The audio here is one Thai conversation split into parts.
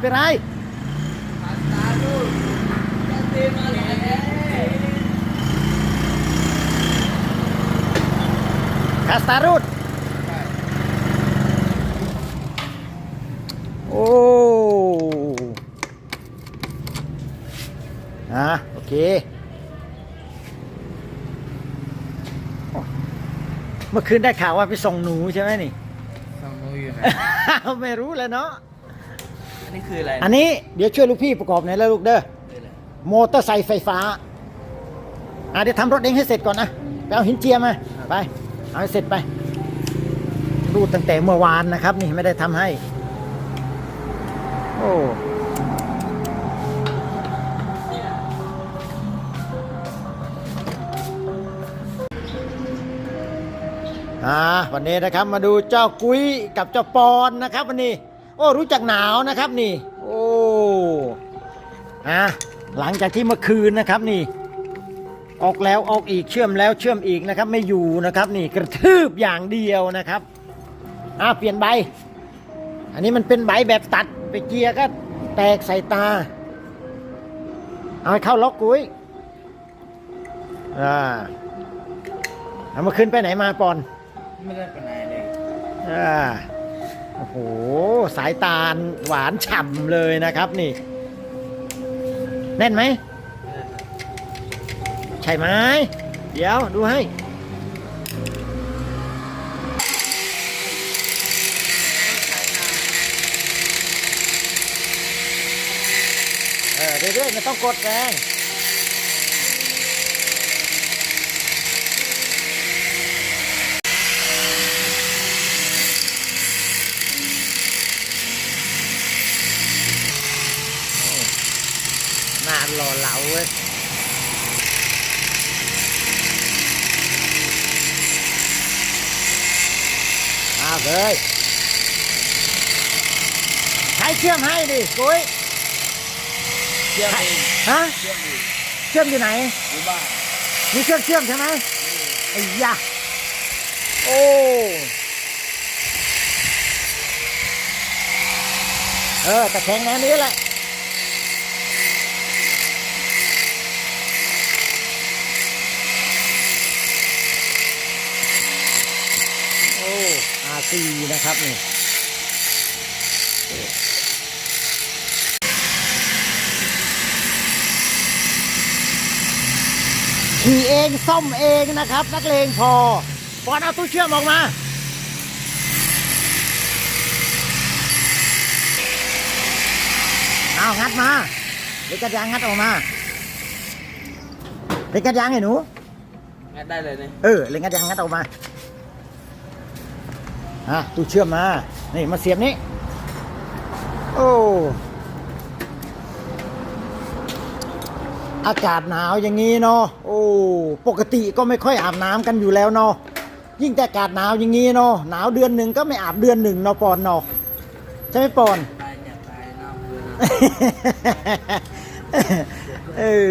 เป็นไรตาลูกจะตีมาเลยคาสตารุดโอ้อะโอเคโอ้เมื่อคืนได้ข่าวว่าไปส่งหนูใช่ไหมนี่สองมืออยู่ไหน ไม่รู้เลยเนาะอั นนี้คืออะไรอันนี้เดี๋ยวช่วยลูกพี่ประกอบหน่อยแล้วลูกเด้อคืออะไรโมเตอร์ไซค์ไฟฟ้าอะเดี๋ยวทำรถเองให้เสร็จก่อนนะไปเอาหินเจียมาไปเอาให้เสร็จไป รูดตั้งแต่เมื่อวานนะครับ นี่ไม่ได้ทำให้ โอ้อ่าวันนี้นะครับมาดูเจ้ากุ้ยกับเจ้าปอนนะครับวันนี้ โอ้รู้จักหนาวนะครับนี่ โอ้อะหลังจากที่เมื่อคืนนะครับนี่ ออกแล้วออกอีกเชื่อมแล้วเชื่อมอีกนะครับ ไม่อยู่นะครับ นี่กระทืบอย่างเดียวนะครับอะเปลี่ยนใบ อันนี้มันเป็นใบแบบตัดไปเกียร์ก็แตกใส่ตา เอาให้เข้าล็อกกุ้ยอ่าเอามาขึ้นไปไหนมาปอน ไม่ได้ไปไหนเลยอ่าโอ้โห สายตาลหวานฉ่ำเลยนะครับนี่ แน่นไหม ใช่ไหม เดี๋ยวดูให้ เออเรื่อยๆไม่ต้องกดแรง นาน หล่อเหลาเว้ยเอาเลยใช้เชื่อมให้ดิกุ้ยเชื่อมเอง ฮะ เชื่อมเอง เชื่อมอยู่ไหน อยู่บ้าน มีเครื่องเชื่อมใช่ไหมไอ้ยะโอ้ เออตะแคงแนวนี้แหละ โอ้อา ซีนะครับนี่ขี่เองซ่อมเองนะครับ นักเลงพอบอลเอาตู้เชื่อมออกมาเอางัดมาเด็กกระยางงัดออกมาเด็กกระยางไอ้หนูงัดได้เลยนี่เออเล็งกระยางงัดออกมา อะตู้เชื่อมมา นี่มาเสียบนี้ โอ้อากาศหนาวอย่างนี้เนาะ โอ้ ปกติก็ไม่ค่อยอาบน้ำกันอยู่แล้วเนาะ ยิ่งแต่อากาศหนาวอย่างนี้เนาะ หนาวเดือนหนึ่งก็ไม่อาบเดือนหนึ่งเนาะปอนเนาะ ใช่ไหมปอนตายจะตายนอกคือเออ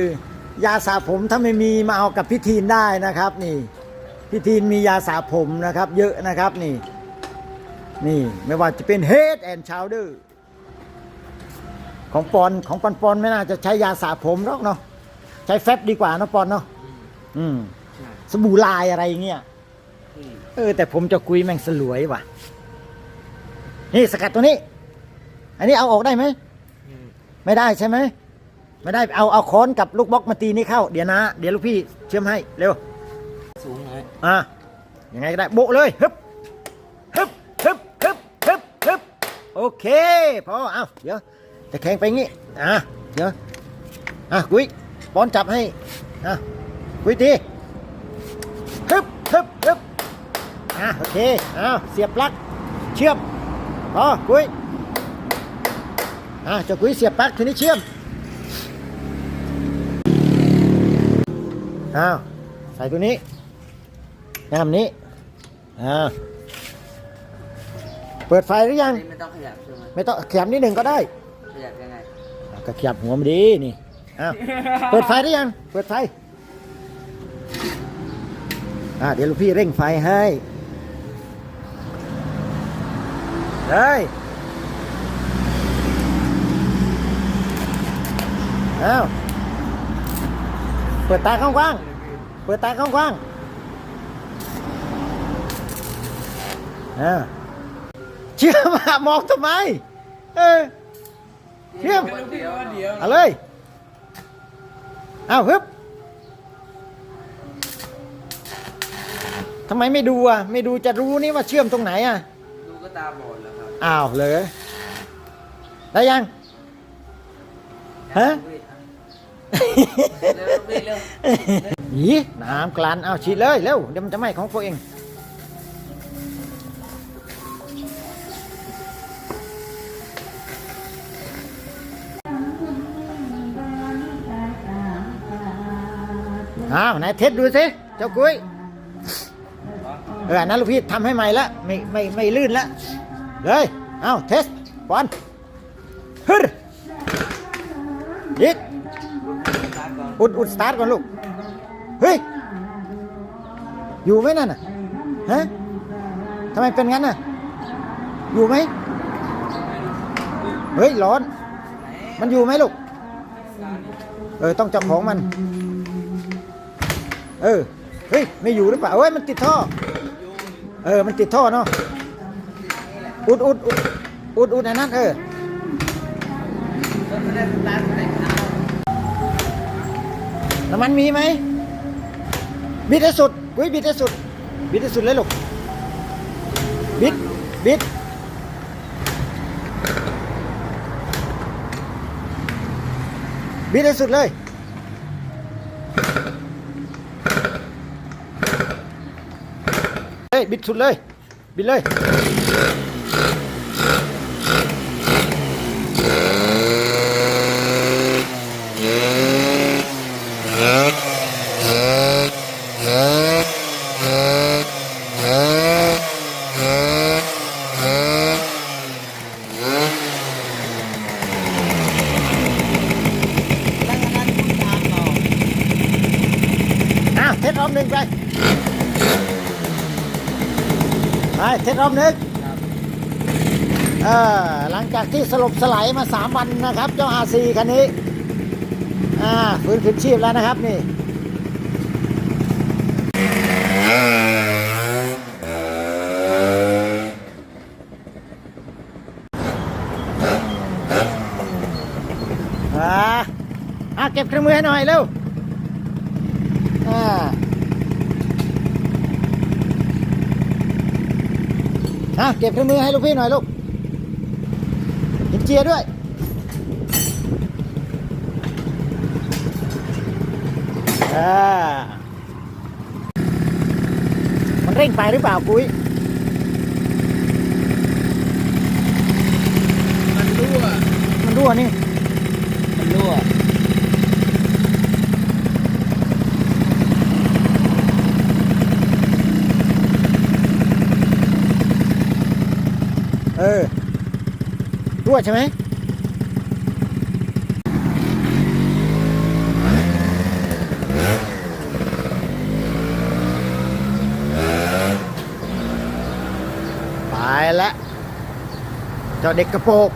ยาสระผมถ้าไม่มีมาเอากับพิธีนได้นะครับ นี่พิธีนมียาสระผมนะครับ เยอะนะครับนี่ นี่ไม่ว่าจะเป็น Head and Shoulder ของปอนของปอนปอนไม่น่าจะใช้ยาสระผมหรอกเนาะใช้แฟบดีกว่าเนาะปอนเนาะอืมใช่สบู่ลายอะไรอย่างเงี้ยอืมเออ แต่ผมจะกุยแม่งสลวยว่ะ นี่สกัดตัวนี้ อันนี้เอาออกได้ไหมอืมไม่ได้ใช่ไหมไม่ได้เอาเอาค้อนกับลูกบล็อกมาตีนี่เข้า เดี๋ยวนะ เดี๋ยวลูกพี่เชื่อมให้เร็ว สูงหน่อยอะยังไงก็ได้โบะเลยฮึบฮึบ เคพอเอาเดี๋ยวแต่แข็งไปงี้อะเดี๋ยวอะกุ้ยป้อนจับให้อะกุ้ยตีฮึบฮึบฮึบอะโอเคเอาเสียบปลั๊กเชื่อมพอกุ้ยอะจ้ากุ้ยเสียบปลั๊กทีนี้เชื่อมอ้าวใส่ตัวนี้แนมนี้อ่า เปิดไฟหรือยัอังนนี้ไม่ต้องขยับใช่ไหมไม่ต้องขยับนิดหนึ่งก็ได้ขยับยังไงอะก็ขยับหัวมันดีนี่อ้าวเปิดไฟหรือยัง เปิดไฟอ่าเดี๋ยวลูกพี่เร่งไฟให้เฮ้ยอ้าวเปิดตากว้างๆเปิดตากว้างๆอ่า เชื่อมามองทำไม เออเชื่อมเดี๋ยวเดี๋ยวเอาเลยเอาฮึบทำไมไม่ดูอะ ไม่ดูจะรู้นี่ว่าเชื่อมตรงไหนอะ ดูก็ตาบอดแล้วครับอ้าวเลยได้ยัง ฮะ เร็วพี่เร็วหนีน้ำกลั่นเอาฉีดเลย เร็ว เดี๋ยวมันจะไหม้ของตัวเอง อ้าวไหนเทสดูสิเจ้ากุ้ยเออนนั้นลูกพี่ทำให้ใหม่ละไม่ไม่ไม่ลื่นละเลยเอ้าเทสบอลฮึดยิดอุดอุดสตาร์ทก่อนลูก เฮ้ย อยู่ไหมนั่นน่ะฮะทำไมเป็นงั้นน่ะ อยู่ไหมเฮ้ย ร้อน มันอยู่ไหมลูก เออ ต้องจับของมัน เออ เฮ้ย ไม่อยู่หรือเปล่าเอ้ย มันติดท่อ เออ มันติดท่อเนาะ อุดอุดอุดอุดอุดอันนั้นเออน้ำมันมีไหม บิดให้สุดกุ้ยบิดให้สุด บิดให้สุดเลยลูก บิด บิดบิดให้สุดเลย เฮ้ย บิดสุดเลย บิดเลยตั้งอัน ไปเทสรอบนึ่งเออหลังจากที่สลบสลายมาสามวันนะครับ เจ้าอาซีคันนี้ อ่าฟื้นคืนชีพแล้วนะครับนี่อ่าเก็บเครื่องมือให้หน่อยเร็ว อ่า อะเก็บเครื่องมือให้ลูกพี่หน่อยลูกเห็นเจียร์ด้วยอ่ามันเร่งไปหรือเปล่าปุ้ยมันรั่วมันรั่วนี่มันรั่ว เออ รั่วใช่ไหมไปแล้วเจ้าเด็กกระโปรง